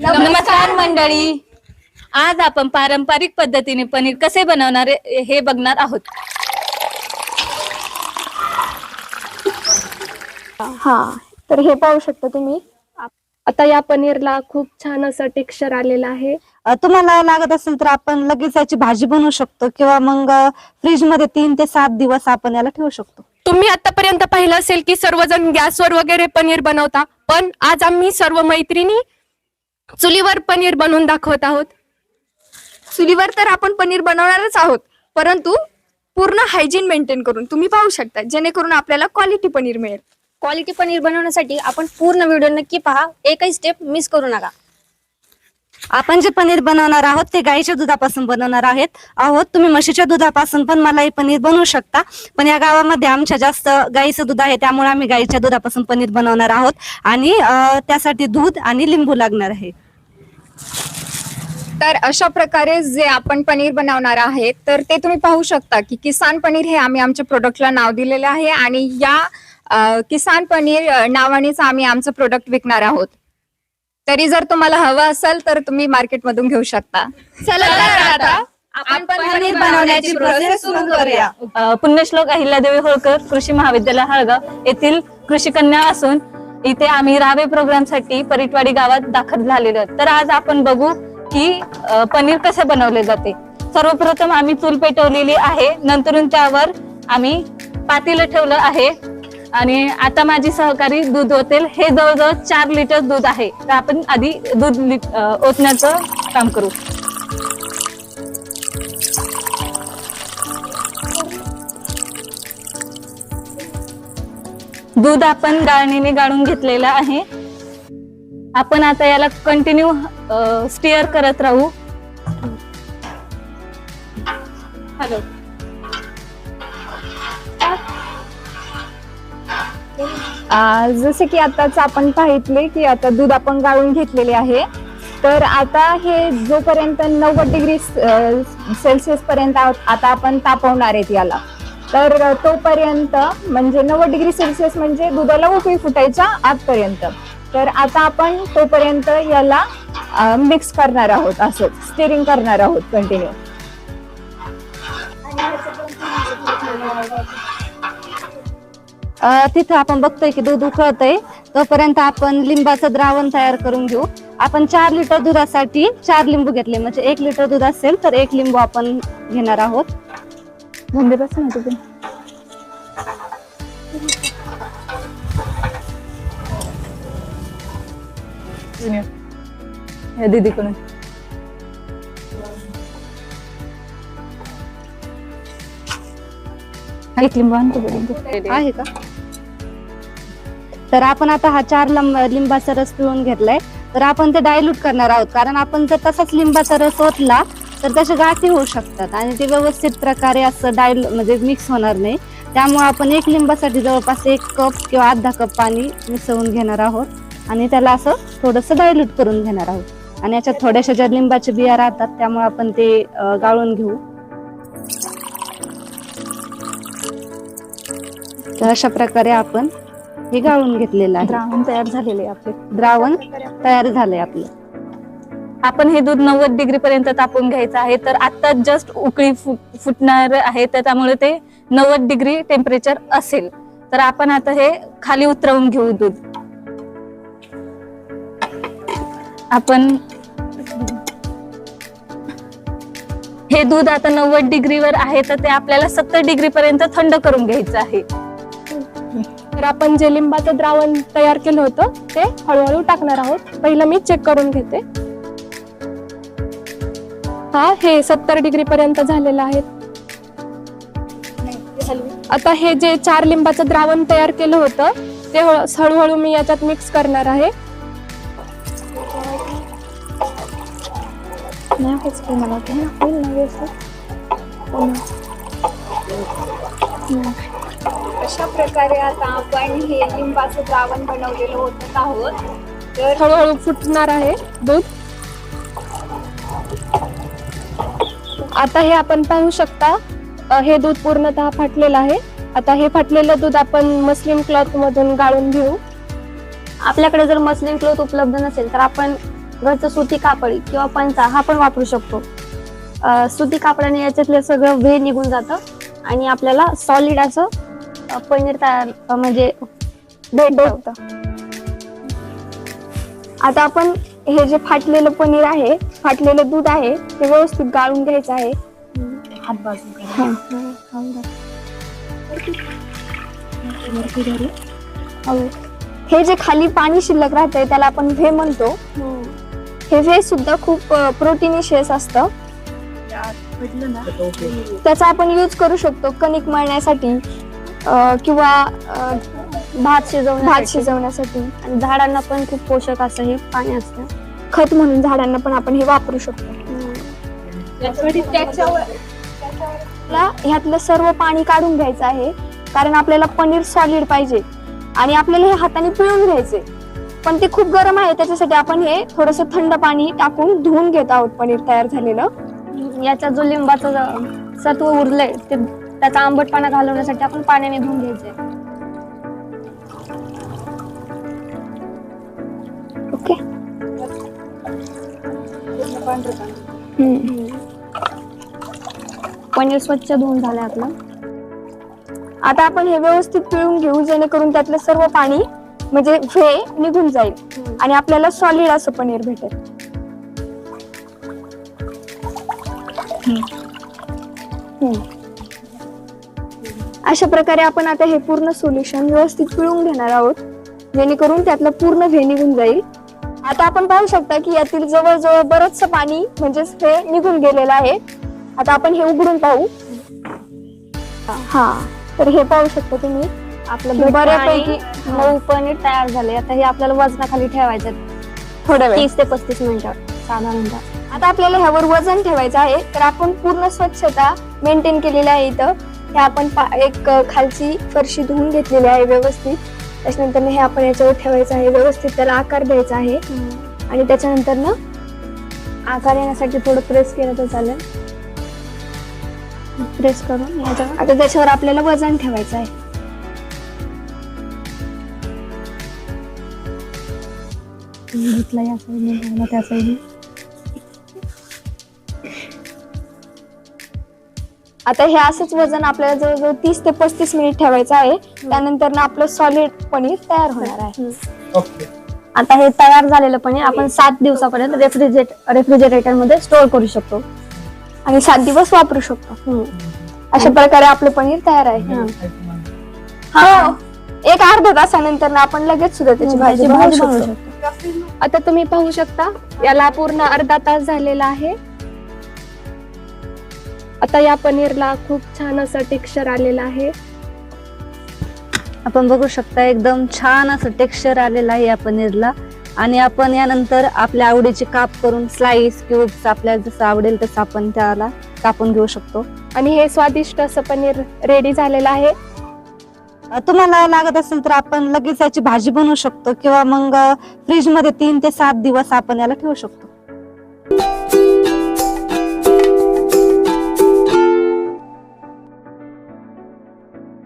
नमस्कार मंडळी. आज आपण पारंपरिक पद्धतीने पनीर कसे बनवणार हे बघणार आहोत. हा तर हे पाहू शकता तुम्ही. आता या पनीरला खूप छान असं टेक्स्चर आलेलं आहे. अ, तुम्हाला लागत असेल तर आपण लगेच याची भाजी बनवू शकतो किंवा मग फ्रीजमध्ये तीन ते सात दिवस आपण याला ठेवू शकतो. तुम्ही आतापर्यंत पाहिलं असेल की सर्वजण गॅसवर वगैरे पनीर बनवता पण आज आम्ही सर्व मैत्रिणी चुलीवर पनीर बनवून दाखवत आहोत. चुलीवर तर आपण पनीर बनवणारच आहोत परंतु पूर्ण हायजीन मेंटेन करून तुम्ही पाहू शकता जेणेकरून आपल्याला क्वालिटी पनीर मिळेल. क्वालिटी पनीर बनवण्यासाठी आपण पूर्ण व्हिडिओ नक्की पहा एकही स्टेप मिस करू नका. आपण जे पनीर बनवणार आहोत ते गाईच्या दुधापासून बनवणार आहेत. आहोत तुम्ही म्हशीच्या दुधापासून पण मलाई पनीर बनवू शकता. पण या गावामध्ये आमच्या जास्त गाईचं दूध आहे त्यामुळे आम्ही गाईच्या दुधापासून पनीर बनवणार आहोत. आणि त्यासाठी दूध आणि लिंबू लागणार आहे. तर अशा प्रकारे जे आपण पनीर बनवणार आहे तर ते तुम्ही पाहू शकता की किसान पनीर हे आम्ही आमच्या प्रोडक्टला नाव दिलेलं आहे. आणि या किसान पनीर नावानेच आम्ही आमचं प्रोडक्ट विकणार आहोत. तरी जर तुम्हाला हवं असेल तर तुम्ही मार्केटमधून घेऊ शकता. चला तर आता आपण पनीर बनवण्याची प्रोसेस सुरू करूया. अ, पुण्यश्लोक अहिल्यादेवी होळकर कृषी महाविद्यालय हळगाव येथील कृषी कन्या असून इथे आम्ही रावे प्रोग्रामसाठी परिटवाडी गावात दाखल झालेलो आहोत. तर आज आपण बघू की अ, पनीर कसे बनवले जाते. सर्वप्रथम आम्ही चूल पेटवलेली आहे. नंतरून त्यावर आम्ही पातेलं ठेवलं आहे. आणि आता माझी सहकारी दूध ओतेल. हे जवळजवळ चार लिटर दूध आहे. तर आपण आधी दूध ओतण्याचं काम करू. दूध आपण गाळणीने गाळून घेतलेलं आहे. आपण आता याला कंटिन्यू स्टिअर करत राहू. हॅलो. जसे की आताच आपण पाहितले की आता दूध आपण गाळून घेतलेले आहे. तर आता हे जोपर्यंत नव्वद डिग्री सेल्सिअस पर्यंत आता आपण तापवणार आहेत याला. तर तोपर्यंत म्हणजे नव्वद डिग्री सेल्सिअस म्हणजे दुधाला उकळी फुटायच्या आतपर्यंत. तर आता आपण तोपर्यंत याला मिक्स करणार आहोत असं स्टिरिंग करणार आहोत कंटिन्यू तिथं आपण बघतोय की दूध उकळतंय. तोपर्यंत आपण लिंबाचं द्रावण तयार करून घेऊ. आपण चार लिटर दुधासाठी चार लिंबू घेतले. म्हणजे एक लिटर दूध असेल तर एक लिंबू आपण घेणार आहोत. दीदीकडून. एक लिंबू आणतो. आहे का? तर आपण आता हा चार लंब लिंबाचा रस पिळून घेतलाय. तर आपण ते डायल्यूट करणार आहोत. कारण आपण जर तसाच लिंबाचा रस ओतला तर त्याच्या गाठी होऊ शकतात. आणि ते व्यवस्थित प्रकारे असं डायल म्हणजे मिक्स होणार नाही. त्यामुळे आपण एक लिंबासाठी जवळपास एक कप किंवा अर्धा कप पाणी मिसळून घेणार आहोत. आणि त्याला असं थोडंसं डायल्यूट करून घेणार आहोत. आणि याच्यात थोड्याशा ज्या लिंबाच्या बिया राहतात त्यामुळे आपण ते गाळून घेऊ. तर अशा प्रकारे आपण हे गाळून घेतलेलं आहे. द्रावण तयार झालेले आपले. द्रावण तयार झालंय आपलं. आपण हे दूध नव्वद डिग्री पर्यंत तापवून घ्यायचं आहे तर आता जस्ट उकळी फु- फुटणार आहे तर त्यामुळे ते नव्वद डिग्री टेम्परेचर असेल. तर आपण आता हे खाली उतरवून घेऊ दूध. आपण हे दूध आता नव्वद डिग्रीवर आहे तर ते आपल्याला सत्तर डिग्री पर्यंत थंड करून घ्यायचं आहे. तर आपण जे लिंबाचं द्रावण तयार केलं होतं ते हळूहळू टाकणार आहोत. पहिलं मी चेक करून घेते. हा हे सत्तर डिग्री पर्यंत झालेलं आहे. आता हे जे चार लिंबाचं द्रावण तयार केलं होतं ते हळूहळू मी याच्यात मिक्स करणार आहे. मला अशा प्रकारे आता आपण हे लिंबाचं द्रावण बनवलेलं होत आहोत. तर हळूहळू फुटणार आहे दूध. आता हे आपण पाहू शकता हे दूध पूर्णतः फाटलेलं आहे. आता हे फाटलेलं दूध आपण मस्लिन क्लॉथ मधून गाळून घेऊ. आपल्याकडे जर मस्लिन क्लोथ उपलब्ध नसेल तर आपण घरचं सुती कापड किंवा पंचा हा पण वापरू शकतो. सुती कापडाने याच्यातलं सगळं वेळ निघून जातं आणि आपल्याला सॉलिड असं अं, पनीर तयार अं, म्हणजे भेटत आता आपण हे जे फाटलेलं पनीर आहे फाटलेलं दूध आहे ते व्यवस्थित गाळून घ्यायचं आहे. हो. हे. जे खाली पाणी शिल्लक राहतंय त्याला आपण व्हे म्हणतो. हे. व्हे सुद्धा खूप प्रोटीनिशियस असतं. त्याचा आपण यूज करू शकतो कणिक मळण्यासाठी. किंवा भात शिजवण्यासाठी. भात शिजवण्यासाठी. आणि झाडांना पण खूप पोषक असं हे पाणी असतं. खत म्हणून झाडांना पण आपण हे वापरू शकतो. आपल्याला ह्यातलं सर्व पाणी काढून घ्यायचं आहे. कारण आपल्याला पनीर सॉलिड पाहिजे. आणि आपल्याला हे हाताने पिळून घ्यायचे पण ते खूप गरम आहे त्याच्यासाठी आपण हे थोडस थंड पाणी टाकून धुवून घेत आहोत पनीर तयार झालेलं. याचा जो लिंबाचं सत्व उरलंय ते त्याचा आंबटपणा घालवण्यासाठी आपण पाण्याने धुवून घ्यायचंय ओके. पनीर स्वच्छ धुवून झालंय आपलं. आता आपण हे व्यवस्थित पिळून घेऊ जेणेकरून त्यातलं सर्व पाणी म्हणजे व्हे निघून जाईल आणि आपल्याला सॉलिड असं पनीर भेटेल. हम्म. अशा प्रकारे आपण आता हे पूर्ण सोल्युशन व्यवस्थित पिळून घेणार आहोत. जेणेकरून त्यातलं पूर्ण व्हे निघून जाईल. आता आपण पाहू शकता की यातील जवळजवळ बरचस पाणी म्हणजेच हे निघून गेलेलं आहे. आता आपण हे उघडून पाहू. हा तर हे पाहू शकता तुम्ही. आपलं बऱ्यापैकी मऊ पनीर तयार झाले. आता हे आपल्याला वजनाखाली ठेवायचं थोड्या वेळ. तीस ते पस्तीस मिनिटं साधारणतः. आता आपल्याला ह्यावर वजन ठेवायचं आहे. तर आपण पूर्ण स्वच्छता मेंटेन केलेली आहे इथं. हे आपण एक खालची फरशी धुवून घेतलेली आहे व्यवस्थित. त्याच्यानंतर हे आपण याच्यावर ठेवायचं आहे. व्यवस्थित त्याला आकार द्यायचा आहे. आणि त्याच्यानंतर ना आकार येण्यासाठी थोडं प्रेस केलं तर चालेल. प्रेस करून याच्यावर आता त्याच्यावर आपल्याला वजन ठेवायचं आहे. घेतला या साईडने त्या साईडने आता हे असंच वजन आपल्याला जवळजवळ तीस ते पस्तीस मिनिट ठेवायचं आहे. त्यानंतर ना आपलं सॉलिड पनीर तयार होणार आहे. आता हे तयार झालेलं पनीर आपण सात दिवसापर्यंत रेफ्रिजरेट रेफ्रिजरेटरमध्ये स्टोअर करू शकतो. आणि सात दिवस वापरू शकतो. अशा प्रकारे आपलं पनीर तयार आहे. हा. एक अर्ध्या तासानंतर ना आपण लगेच सुद्धा त्याची भाजी बनवू शकतो. आता तुम्ही पाहू शकता याला पूर्ण अर्धा तास झालेला आहे. आता या पनीरला खूप छान असं टेक्स्चर आलेलं आहे. आपण बघू शकता एकदम छान असं टेक्स्चर आलेलं आहे या पनीरला. आणि आपण यानंतर आपल्या आवडीचे काप करून स्लाइस क्यूब्स आपल्याला जसं आवडेल तसं आपण त्याला कापून घेऊ शकतो. आणि हे स्वादिष्ट असं पनीर रेडी झालेलं आहे. तुम्हाला लागत असेल तर आपण लगेच याची भाजी बनवू शकतो किंवा मग फ्रीजमध्ये तीन ते सात दिवस आपण याला ठेवू शकतो.